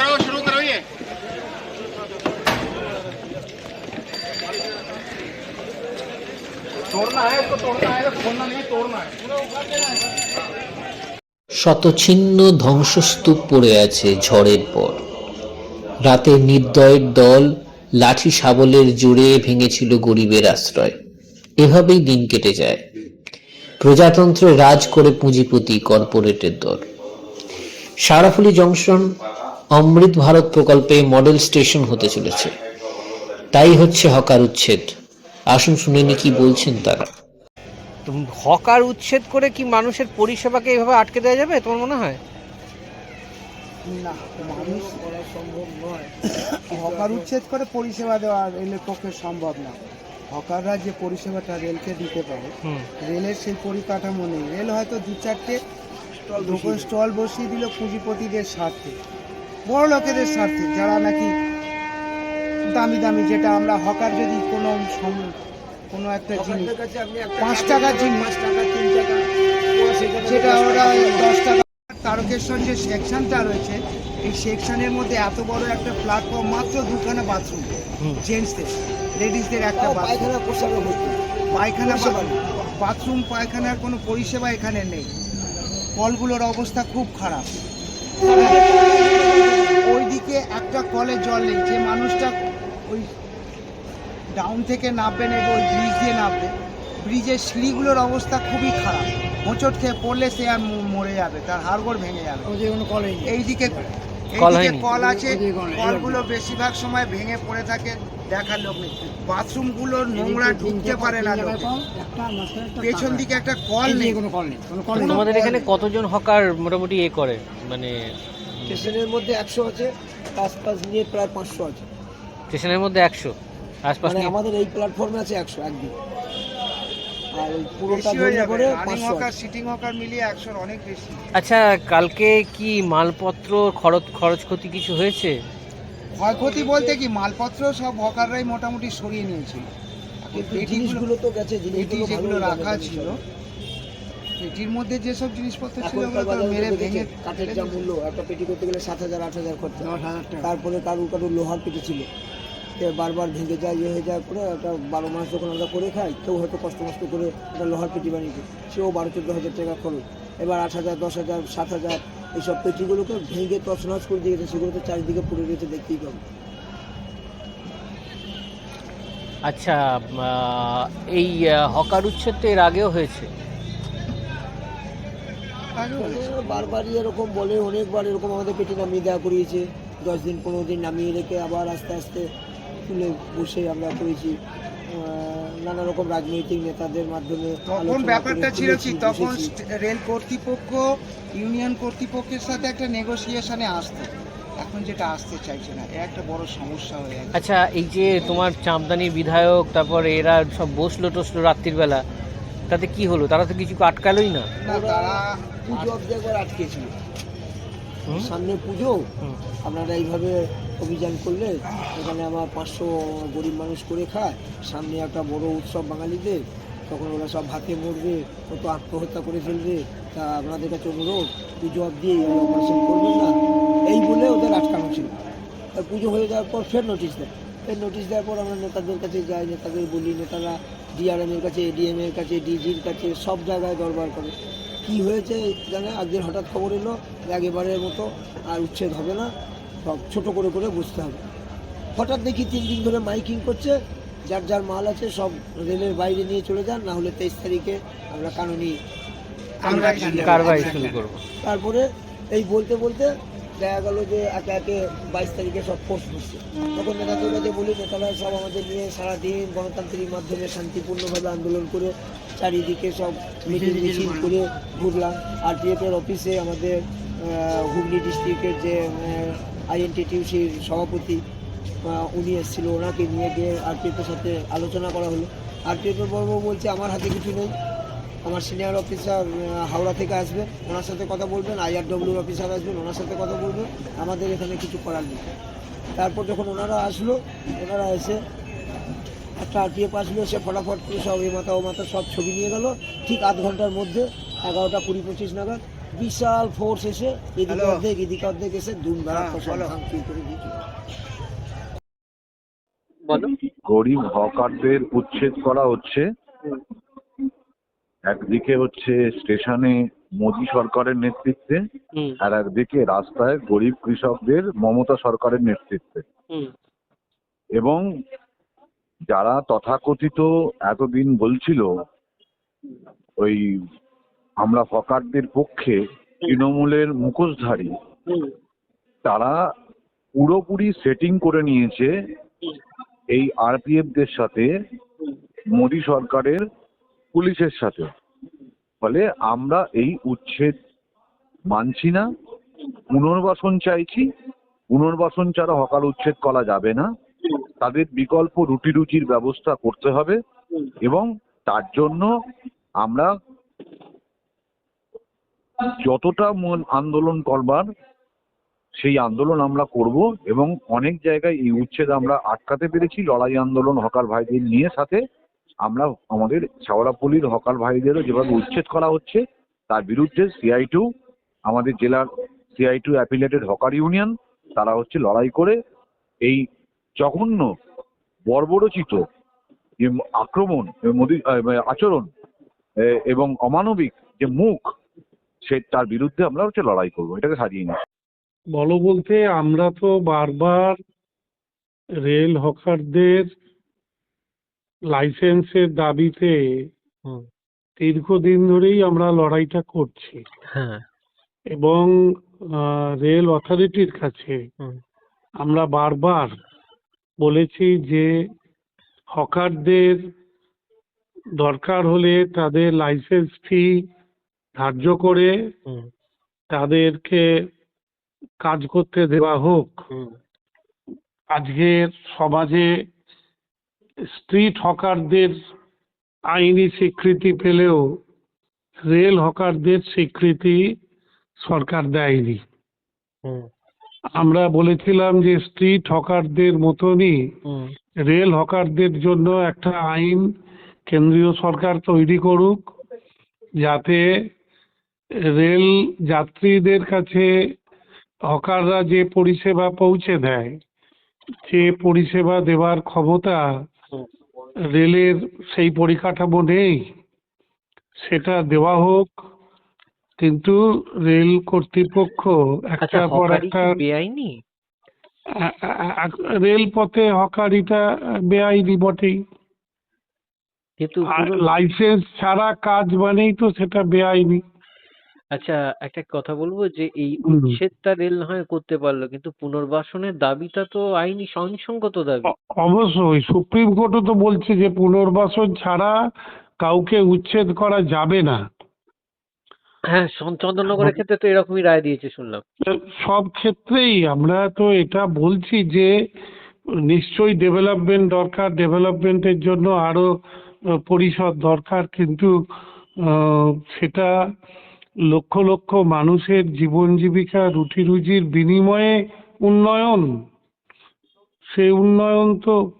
करो शुरू करो ये तोड़ना है इसको तोड़ना है खोलना नहीं तोड़ना है শতছিন্ন ধ্বংসস্তূপ পড়ে আছে ঝড়ের পর রাতে নির্দয়ের দল লাঠি শাবলের জোরে ভেঙেছিল গরিবের আশ্রয় এভাবেই দিন কেটে যায় প্রজাতন্ত্রে রাজ করে পুঁজিপতি কর্পোরেটের দল সারাফুলি জংশন অমৃত ভারত প্রকল্পে মডেল স্টেশন হতে চলেছে। তাই হচ্ছে হকার উচ্ছেদ। আসুন শুনে নি কি বলছেন তারা। তো হকার উচ্ছেদ করে কি মানুষের পরিষেবাকে এইভাবে আটকে দেওয়া যাবে তোমার মনে হয়? না মানুষ করা সম্ভব নয়। হকার উচ্ছেদ করে পরিষেবা দেওয়া রেলের পক্ষে সম্ভব না। হকাররা যে পরিষেবাটা রেলকে দিতে পারে রেলের সেই পরিকাঠামো নেই। রেল হয়তো দু চারটে দোকান স্টল বসিয়ে দিল পুঁজিপতিদের স্বার্থে। বড় লোকেদের স্বার্থে যারা নাকি দামি দামি যেটা আমরা হকার যদি কোনো কোনো একটা জিনিস পাঁচ টাকার জিনিস যেটা ওরা দশ টাকা তারকেশ্বর যে সেকশনটা রয়েছে এই সেকশনের মধ্যে এত বড় একটা প্ল্যাটফর্ম মাত্র দুখানা বাথরুম। জেন্টসদের লেডিসদের একটা পায়খানা পায়খানা বাথরুম পায়খানার কোনো পরিষেবা এখানে নেই। কলগুলোর অবস্থা খুব খারাপ। কলে জল নেই। যে মানুষটা ওই ডাউন থেকে নামবে নেবে ওই ব্রিজ দিয়ে নামবে ব্রিজের সিঁড়িগুলোর অবস্থা খুবই খারাপ। হোঁচট খেয়ে পড়লে সে আর মরে যাবে তার হাড়গোড় ভেঙে যাবে। এইদিকে কল এইদিকে কল আছে কলগুলো বেশিরভাগ সময় ভেঙে পড়ে থাকে দেখার লোক নেই। বাথরুমগুলো নোংরা ঢুকতে পারে না পেছন দিকে একটা কল নেই। তো তোমাদের এখানে কতজন হকার মোটামুটি এ করে? মানে স্টেশনের মধ্যে একশো আছে আশপাশ নিয়ে প্রায় পাঁচশো আছে। স্টেশনের মধ্যে একশো আশপাশ মানে নিয়ে- আমাদের এই প্ল্যাটফর্মে আছে একশো একদিন। আর পুরোটা ধরে করে পাঁচশো সিটিং হকার মিলিয়ে একশোর অনেক বেশি। আচ্ছা কালকে কি মালপত্র খরচ খরচ ক্ষতি কিছু হয়েছে? ক্ষয়ক্ষতি বলতে কি মালপত্র সব হকাররাই মোটামুটি সরিয়ে নিয়েছিল। জিনিসগুলো তো গেছে জিনিসগুলো রাখা ছিল। পেটির মধ্যে যেসব জিনিসপত্র ছিল মেরে ভেঙে কাঠের যা মূল্য একটা পেটি করতে গেলে সাত হাজার আট হাজার খরচা। তারপরে কারুর কারুর লোহার পেটি ছিল। বারবার ভেঙে যায় ইয়ে হয়ে যায় করে একটা বারো মাস যখন আমরা করে খাই কেউ হয়তো কষ্ট মষ্ট করে একটা লোহার পেটি বানিয়েছে সেও বারো চোদ্দ হাজার টাকা খরচ। এবার আট হাজার দশ হাজার সাত হাজার এইসব পেটিগুলোকে ভেঙে তছনছ করে দিয়েছে সেগুলো তো চারিদিকে পড়ে রয়েছে দেখতেই পাবো। আচ্ছা এই হকার উচ্ছেদ তো এর আগেও হয়েছে। বারবারই এরকম বলে অনেকবার এরকম আমাদের পেটে নামিয়ে দেওয়া করিয়েছে। দশ দিন পনেরো দিন নামিয়ে রেখে আবার আস্তে আস্তে তুলে বসে আমরা করেছি। নানা রকম রাজনৈতিক নেতাদের মাধ্যমে তখন ব্যাপারটা ছিল কি? তখন রেল কর্তৃপক্ষ ইউনিয়ন কর্তৃপক্ষের সাথে একটা নেগোসিয়েশনে আসতো। এখন যেটা আসতে চাইছে না একটা বড় সমস্যা হয়ে গেছে। আচ্ছা এই যে তোমার চামদানি বিধায়ক তারপর এরা সব বসল টসলো রাত্রির বেলা তাতে কি হলো? তারা তো কিছু আটকালোই না। তারা পুজো অব্দি একবার আটকেছিল। সামনে পুজো। আপনারা এইভাবে অভিযান করলে এখানে আমার পাঁচশো গরিব মানুষ করে খায়। সামনে একটা বড় উৎসব বাঙালিদের তখন ওরা সব হাতে মরবে কত আত্মহত্যা করে ফেলবে। তা আপনাদের কাছে অনুরোধ পুজো অব্দি অপারেশন করবেন না। এই বলে ওদের আটকানো ছিল। পুজো হয়ে যাওয়ার পর ফের নোটিশ দেয়। ফের নোটিশ দেওয়ার পর আমরা নেতাদের কাছে যাই নেতাদের বলি নেতারা ডিআরএম এর কাছে এডিএম এর কাছে ডিজির কাছে সব জায়গায় দরবার করে। কি হয়েছে জানে? একদিন হঠাৎ খবর এলো যে আগেবারের মতো আর উচ্ছেদ হবে না। সব ছোট করে করে বুঝতে হবে। হঠাৎ দেখি তিন দিন ধরে মাইকিং করছে যার যার মাল আছে সব রেলের বাইরে নিয়ে চলে যান না হলে তেইশ তারিখে আমরা কানুনি তারপরে এই বলতে বলতে দেখা গেল যে একে একে বাইশ তারিখে সব ফোর্স হচ্ছে তখন নেতাদের কাছে বলি নেতারা সব আমাদের নিয়ে সারাদিন গণতান্ত্রিক মাধ্যমে শান্তিপূর্ণভাবে আন্দোলন করে চারিদিকে সব মিটিং মিছিল করে। ঘুরলাম। আরপিএফের অফিসে আমাদের হুগলি ডিস্ট্রিক্টের যে আইএনটিটিউসির সভাপতি উনি এসেছিল। ওনাকে নিয়ে গিয়ে আরপিএফের সাথে আলোচনা করা হলো। আরপিএফের বর্ব বলছে আমার হাতে কিছু নেই। আমার সিনিয়র অফিসার হাওড়া থেকে আসবেন ওনার সাথে কথা বলবেন আইআরডব্লিউর অফিসার আসবেন ওনার সাথে কথা বলবেন। আমাদের এখানে কিছু করার নেই। তারপর যখন ওনারা আসলো ওনারা এসে একটা আরপিএফ আসলো সে ফটাফট করে সব এই মাথা ও মাথা সব ছবি নিয়ে গেল। ঠিক আধ ঘণ্টার মধ্যে এগারোটা কুড়ি পঁচিশ নাগাদ বিশাল ফোর্স এসে এদিকে অর্ধেক এদিকে অর্ধেক এসে দুম বেড়া হ্যাঁ, করে দিয়েছে। গরিব হকারদের উচ্ছেদ করা হচ্ছে। একদিকে হচ্ছে স্টেশনে মোদী সরকারের নেতৃত্বে আর একদিকে রাস্তায় গরিব কৃষকদের মমতা সরকারের নেতৃত্বে। এবং যারা তথাকথিত এতদিন বলছিল ওই আমরা হকারদের পক্ষে তৃণমূলের মুখোশধারী তারা পুরোপুরি সেটিং করে নিয়েছে এই আরপিএফ দের সাথে মোদী সরকারের পুলিশের সাথে। ফলে আমরা এই উচ্ছেদ মানছি না। পুনর্বাসন চাইছি। পুনর্বাসন ছাড়া হকার উচ্ছেদ করা যাবে না। তাদের বিকল্প রুটি রুচির ব্যবস্থা করতে হবে এবং তার জন্য আমরা যতটা মন আন্দোলন করবার, সেই আন্দোলন আমরা করব এবং অনেক জায়গায় এই উচ্ছেদ আমরা আটকাতে পেরেছি। লড়াই আন্দোলন হকার ভাইদের নিয়ে সাথে আমরা আমাদের শেওড়াপল্লির হকার ভাইদেরও যেভাবে উচ্ছেদ করা হচ্ছে, তার বিরুদ্ধে সিআই টু আমাদের জেলার CITU affiliated hawker union তারা হচ্ছে লড়াই করে এই জঘন্য, বর্বরচিত যে আক্রমণ মোদি আচরণ এবং অমানবিক যে মুখ, সে তার বিরুদ্ধে আমরা হচ্ছে লড়াই করব, এটাকে সাজিয়ে নিচ্ছি বলো বলতে আমরা তো বারবার রেল হকারদের লাইসেন্সের দাবিতে দীর্ঘদিন ধরেই আমরা লড়াইটা করছি। হ্যাঁ। এবং রেল অথরিটির কাছে আমরা বারবার বলেছি যে হকারদের দরকার হলে তাদের লাইসেন্স ফি ধার্য করে তাদেরকে কাজ করতে দেওয়া হোক। আজকের সমাজে স্ট্রিট হকারদের আইনি স্বীকৃতি পেলেও রেল হকারদের স্বীকৃতি সরকার দেয়নি আমরা বলেছিলাম যে স্ট্রিট হকারদের মতনই রেল হকারদের জন্য একটা আইন কেন্দ্রীয় সরকার তৈরি করুক যাতে রেল যাত্রীদের কাছে হকাররা যে পরিষেবা পৌঁছে দেয় যে পরিষেবা দেওয়ার ক্ষমতা। রেলের সেই পরিকাঠামো নেই। সেটা দেওয়া হোক কিন্তু রেল কর্তৃপক্ষ আচ্ছা একটার পর একটা বেআইনি? রেলপথে হকারিটা বেআইনি বটেই। লাইসেন্স ছাড়া কাজ মানেই তো সেটা বেআইনি। আচ্ছা একটা কথা বলব যে এই হুম। উচ্ছেদটা রেল না হয় করতে পারল কিন্তু পুনর্বাসনের দাবিটা তো আইনি সহিংসঙ্গত দাবি। অ- অবশ্যই। সুপ্রিম কোর্টও তো বলছে যে পুনর্বাসন ছাড়া কাউকে উচ্ছেদ করা যাবে না। হ্যাঁ সন- চন্দননগরের ক্ষেত্রে তো এরকমই রায় দিয়েছে শুনলাম। সব ক্ষেত্রেই আমরা তো এটা বলছি যে নিশ্চয়ই ডেভেলপমেন্ট দরকার ডেভেলপমেন্টের জন্য আরও আহ, পরিষদ দরকার কিন্তু আহ, সেটা লক্ষ লক্ষ মানুষের জীবন জীবিকা রুটি রুজির বিনিময়ে উন্নয়ন। সেই উন্নয়ন তো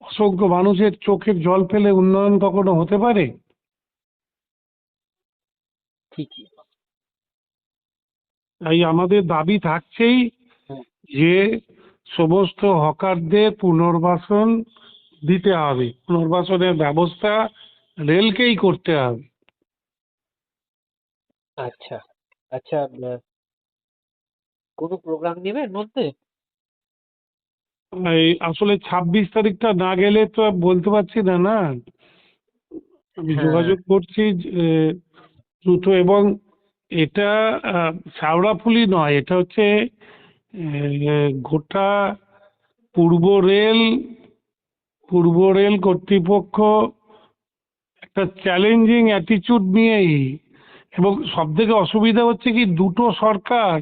অসংখ্য মানুষের চোখের জল ফেলে উন্নয়ন কখনো হতে পারে? ঠিকই। তাই আমাদের দাবি থাকছেই যে সমস্ত হকারদের পুনর্বাসন দিতে হবে। পুনর্বাসনের ব্যবস্থা রেলকেই করতে হবে। আচ্ছা আচ্ছা কোনো প্রোগ্রাম নেবে এর মধ্যে এই আসলে ছাব্বিশ তারিখটা না গেলে তো আর বলতে পারছি না না আমি হ্যাঁ। যোগাযোগ করছি দ্রুত এবং এটা আহ, শেওড়াফুলি নয় এটা হচ্ছে গোটা পূর্ব রেল পূর্ব রেল কর্তৃপক্ষ একটা চ্যালেঞ্জিং অ্যাটিচিউড নিয়েই এবং সব থেকে অসুবিধা হচ্ছে কি, দুটো সরকার,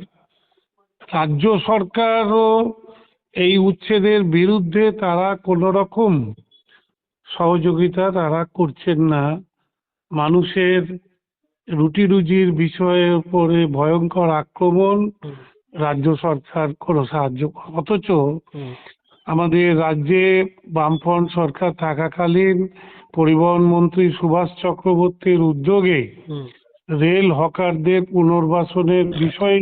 রাজ্য সরকারও এই উচ্ছেদের বিরুদ্ধে তারা কোনো রকম সহযোগিতা তারা করছেন না। মানুষের রুটি রুজির বিষয়ের উপরে ভয়ঙ্কর আক্রমণ রাজ্য সরকার কোনো সাহায্য অথচ আমাদের রাজ্যে বামফ্রন্ট সরকার থাকাকালীন পরিবহন মন্ত্রী সুভাষ চক্রবর্তীর উদ্যোগে রেল হকারদের পুনর্বাসনের বিষয়